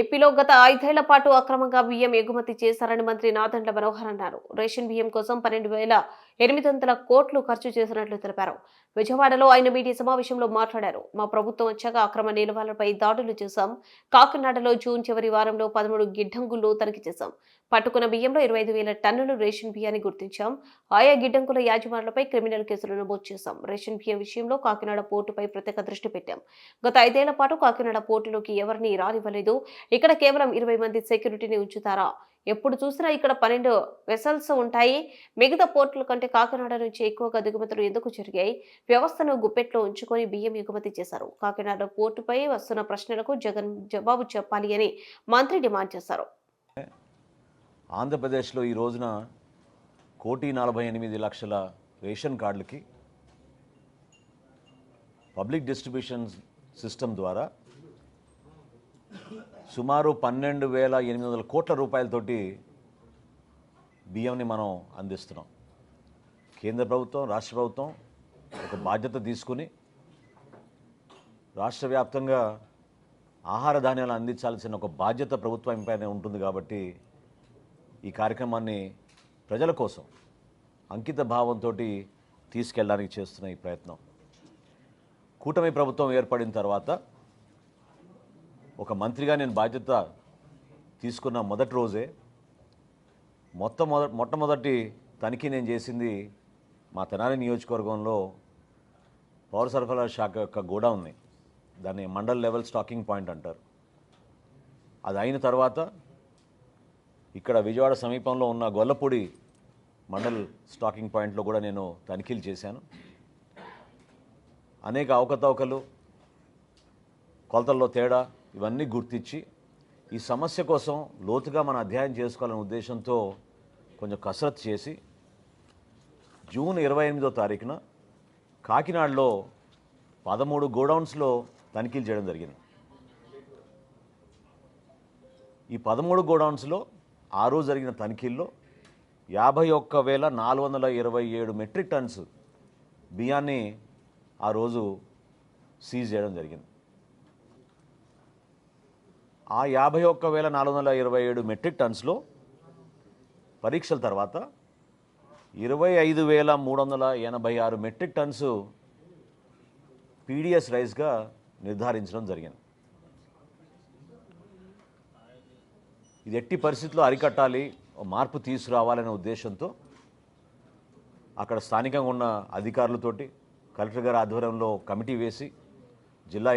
ఏపీలో గత ఐదేళ్ళ పాటు అక్రమంగా బియ్యం ఎగుమతి చేశారని మంత్రి నాదండ్ల మనోహర్ అన్నారు. రేషన్ బియ్యం కోసం పన్నెండు వేల ఎనిమిది వందల కోట్లు ఖర్చు చేసినట్లు తెలిపారు. విజయవాడలో ఆయన మీడియా సమావేశంలో మాట్లాడారు. మా ప్రభుత్వం వచ్చాక అక్రమ నిల్వలపై దాడులు చేశాం. కాకినాడలో జూన్ చివరి వారంలో పదమూడు గిడ్డంగుల్లో తనిఖీ చేశాం. పట్టుకున్న బియ్యంలో ఇరవై ఐదు వేల టన్నులు రేషన్ బియ్యాన్ని గుర్తించాం. ఆయా గిడ్డంగుల యాజమానులపై క్రిమినల్ కేసులు నమోదు చేశాం. రేషన్ బియ్యం విషయంలో కాకినాడ పోర్టుపై ప్రత్యేక దృష్టి పెట్టాం. గత ఐదేళ్ళ పాటు కాకినాడ పోర్టులోకి ఎవరిని రానివ్వలేదు. ఇక్కడ కేవలం ఇరవై మంది సెక్యూరిటీని ఉంచుతారా? ఎప్పుడు చూసినా ఇక్కడ పన్నెండు వెసల్స్ ఉంటాయి. మిగతా పోర్టుల కంటే కాకినాడ నుంచి ఎక్కువగా దిగుమతులు ఎందుకు జరిగాయి? వ్యవస్థను గుప్పెట్లో ఉంచుకొని బియ్యం ఎగుమతి చేశారు. కాకినాడ పోర్టుపై వస్తున్న ప్రశ్నలకు జగన్ జవాబు చెప్పాలి అని మంత్రి డిమాండ్ చేశారు. ఆంధ్రప్రదేశ్లో ఈ రోజున కోటి నలభై ఎనిమిది లక్షల రేషన్ కార్డులకి పబ్లిక్ డిస్ట్రిబ్యూషన్ సిస్టమ్ ద్వారా సుమారు పన్నెండు వేల ఎనిమిది వందల కోట్ల రూపాయలతోటి బియ్యంని మనం అందిస్తున్నాం. కేంద్ర ప్రభుత్వం రాష్ట్ర ప్రభుత్వం ఒక బాధ్యత తీసుకుని రాష్ట్ర వ్యాప్తంగా ఆహార ధాన్యాలు అందించాల్సిన ఒక బాధ్యత ప్రభుత్వం పైన ఉంటుంది కాబట్టి ఈ కార్యక్రమాన్ని ప్రజల కోసం అంకిత భావంతో తీసుకెళ్ళడానికి చేస్తున్న ఈ ప్రయత్నం. కూటమి ప్రభుత్వం ఏర్పడిన తర్వాత ఒక మంత్రిగా నేను బాధ్యత తీసుకున్న మొదటి రోజే మొత్తం మొట్టమొదటి తనిఖీ నేను చేసింది మా తెనాలి నియోజకవర్గంలో పౌర సరఫరా శాఖ యొక్క గోడౌన్ని దాన్ని మండల్ లెవెల్ స్టాకింగ్ పాయింట్ అంటారు. అది అయిన తర్వాత ఇక్కడ విజయవాడ సమీపంలో ఉన్న గొల్లపూడి మండల్ స్టాకింగ్ పాయింట్లో కూడా నేను తనిఖీలు చేశాను. అనేక అవకతవకలు కొలతల్లో తేడా ఇవన్నీ గుర్తించి ఈ సమస్య కోసం లోతుగా మనం అధ్యయనం చేసుకోవాలనే ఉద్దేశంతో కొంచెం కసరత్తు చేసి జూన్ ఇరవై ఎనిమిదో తారీఖున కాకినాడలో పదమూడు గోడౌన్స్లో తనిఖీలు చేయడం జరిగింది. ఈ పదమూడు గోడౌన్స్లో ఆ రోజు జరిగిన తనిఖీల్లో యాభై ఒక్క వేల నాలుగు వందల ఇరవై ఏడు మెట్రిక్ టన్స్ బియ్యాన్ని ఆ రోజు సీజ్ చేయడం జరిగింది. ఆ యాభై ఒక్క వేల నాలుగు వందల ఇరవై ఏడు మెట్రిక్ టన్స్లో పరీక్షల తర్వాత ఇరవై ఐదు వేల మూడు వందల ఎనభై ఆరు మెట్రిక్ టన్స్ పీడిఎస్ రైస్గా నిర్ధారించడం జరిగింది. ఇది ఎట్టి పరిస్థితుల్లో అరికట్టాలి మార్పు తీసుకురావాలనే ఉద్దేశంతో అక్కడ స్థానికంగా ఉన్న అధికారులతోటి కలెక్టర్ గారి ఆధ్వర్యంలో కమిటీ వేసి జిల్లా